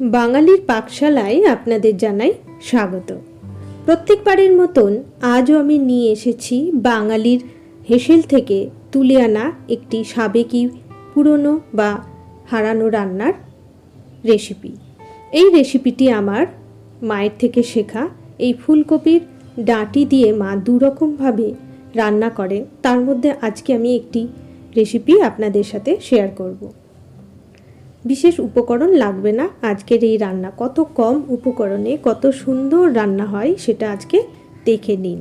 বাঙালির পাকশালায় আপনাদের জানাই স্বাগত। প্রত্যেকবারের মতন আজও আমি নিয়ে এসেছি বাঙালির হেসেল থেকে তুলে আনা একটি সাবেকি পুরনো বা হারানো রান্নার রেসিপি। এই রেসিপিটি আমার মায়ের থেকে শেখা এই ফুলকপির ডাঁটি দিয়ে মা দুরকমভাবে রান্না করে তার মধ্যে আজকে আমি একটি রেসিপি আপনাদের সাথে শেয়ার করব। বিশেষ উপকরণ লাগবে না। আজকের এই রান্না কত কম উপকরণে কত সুন্দর রান্না হয় সেটা আজকে দেখে নিন।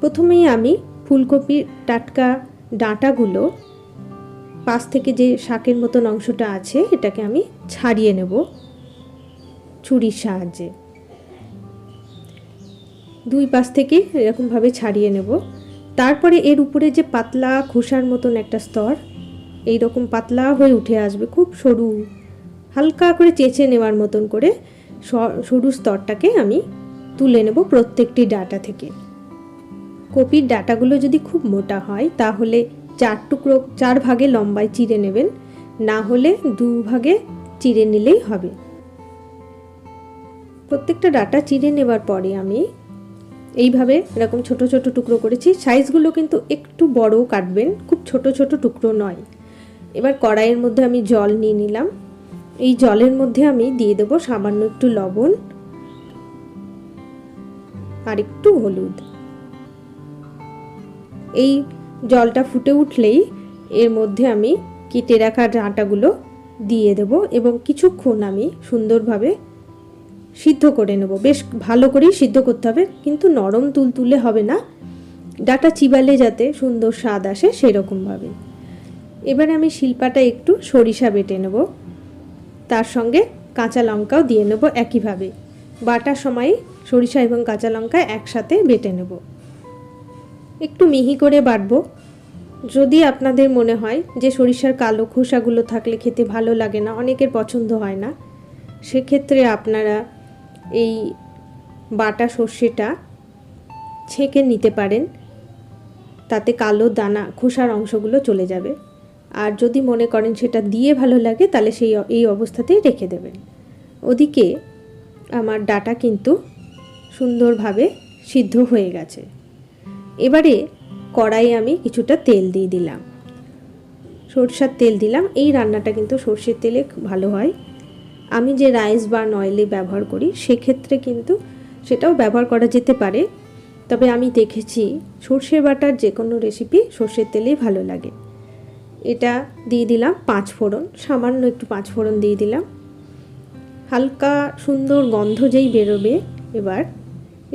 প্রথমেই আমি ফুলকপির টাটকা ডাঁটাগুলো পাশ থেকে যে শাকের মতন অংশটা আছে এটাকে আমি ছাড়িয়ে নেব ছুরির সাহায্যে। দুই পাশ থেকে এরকমভাবে ছাড়িয়ে নেব। তারপরে এর উপরে যে পাতলা খোসার মতন একটা স্তর এই রকম পাতলা হয়ে উঠে আসবে, খুব সরু, হালকা করে চেঁচে নেওয়ার মতন করে সরু স্তরটাকে আমি তুলে নেব প্রত্যেকটি ডাটা থেকে। কপির ডাটাগুলো যদি খুব মোটা হয়, তাহলে চার টুকরো, চার ভাগে লম্বায় চিড়ে নেবেন, না হলে দু ভাগে চিড়ে নিলেই হবে। প্রত্যেকটা ডাটা চিড়ে নেবার পরে আমি এইভাবে এরকম ছোট ছোট টুকরো করেছি। সাইজগুলো কিন্তু একটু বড় কাটবেন, খুব ছোট ছোট টুকরো নয়। এবার কড়াইয়ের মধ্যে আমি জল নিয়ে নিলাম। এই জলের মধ্যে আমি দিয়ে দেবো সামান্য একটু লবণ আর একটু হলুদ। এই জলটা ফুটে উঠলেই এর মধ্যে আমি কেটে রাখা ডাঁটাগুলো দিয়ে দেব এবং কিছুক্ষণ আমি সুন্দরভাবে সিদ্ধ করে নেব। বেশ ভালো করেই সিদ্ধ করতে হবে, কিন্তু নরম তুলতুলে হবে না। ডাটা চিবালে যাতে সুন্দর স্বাদ আসে সেরকমভাবে। এবার আমি শিল্পাটা একটু সরিষা বেটে নেব। তার সঙ্গে কাঁচা লঙ্কাও দিয়ে নেব একইভাবে। বাটার সময় সরিষা এবং কাঁচা লঙ্কা একসাথে বেটে নেব। একটু মিহি করে বাটবো। যদি আপনাদের মনে হয় যে সরিষার কালো খোসাগুলো থাকলে খেতে ভালো লাগে না, অনেকের পছন্দ হয় না, সেক্ষেত্রে আপনারা এই বাটা সর্ষেটা ছেঁকে নিতে পারেন। তাতে কালো দানা খোসার অংশগুলো চলে যাবে। আর যদি মনে করেন সেটা দিয়ে ভালো লাগে, তাহলে সেই এই অবস্থাতেই রেখে দেবেন। ওদিকে আমার ডাটা কিন্তু সুন্দরভাবে সিদ্ধ হয়ে গেছে। এবারে কড়াই আমি কিছুটা তেল দিয়ে দিলাম। সরষার তেল দিলাম। এই রান্নাটা কিন্তু সর্ষের তেলে ভালো হয়। আমি যে রাইস বা অয়েলে ব্যবহার করি, সেক্ষেত্রে কিন্তু সেটাও ব্যবহার করা যেতে পারে। তবে আমি দেখেছি সর্ষে বাটার যে কোনো রেসিপি সর্ষের তেলেই ভালো লাগে। এটা দিয়ে দিলাম পাঁচ ফোড়ন, সামান্য একটু পাঁচ ফোড়ন দিয়ে দিলাম। হালকা সুন্দর গন্ধ যেই বেরোবে এবার,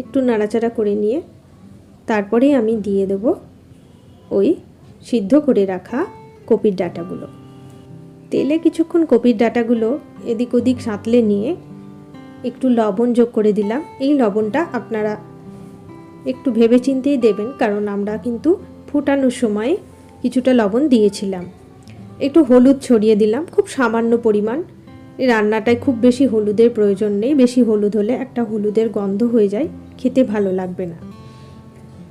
একটু নাড়াচাড়া করে নিয়ে তারপরে আমি দিয়ে দেব ওই সিদ্ধ করে রাখা কপির ডাটাগুলো। তেলে কিছুক্ষণ কপির ডাটাগুলো এদিক ওদিক সাঁতলে নিয়ে একটু লবণ যোগ করে দিলাম। এই লবণটা আপনারা একটু ভেবে চিন্তেই দেবেন, কারণ আমরা কিন্তু ফুটানোর সময় কিছুটা লবণ দিয়েছিলাম। একটু হলুদ ছড়িয়ে দিলাম, খুব সামান্য পরিমাণ। রান্নাটায় খুব বেশি হলুদের প্রয়োজন নেই, বেশি হলুদ হলে একটা হলুদের গন্ধ হয়ে যায়, খেতে ভালো লাগবে না।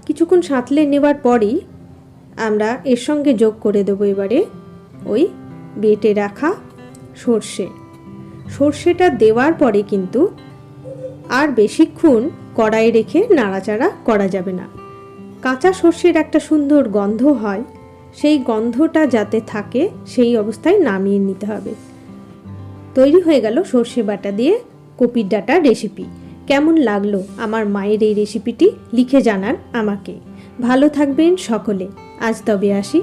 কিছুক্ষণ সাঁতলে নেবার পরই আমরা এর সঙ্গে যোগ করে দেবো এবারে ওই বেটে রাখা সর্ষে। সর্ষেটা দেওয়ার পরে কিন্তু আর বেশিক্ষণ কড়াই রেখে নাড়াচাড়া করা যাবে না। কাঁচা সর্ষের একটা সুন্দর গন্ধ হয় সেই গন্ধটা যাতে থাকে, সেই অবস্থায় নামিয়ে নিতে হবে। তৈরি হয়ে গেল সর্ষে বাটা দিয়ে কপির ডাটা রেসিপি কেমন লাগল আমার মায়ের এই রেসিপিটি লিখে জানান আমাকে। ভালো থাকবেন সকলে। আজ তবে আসি।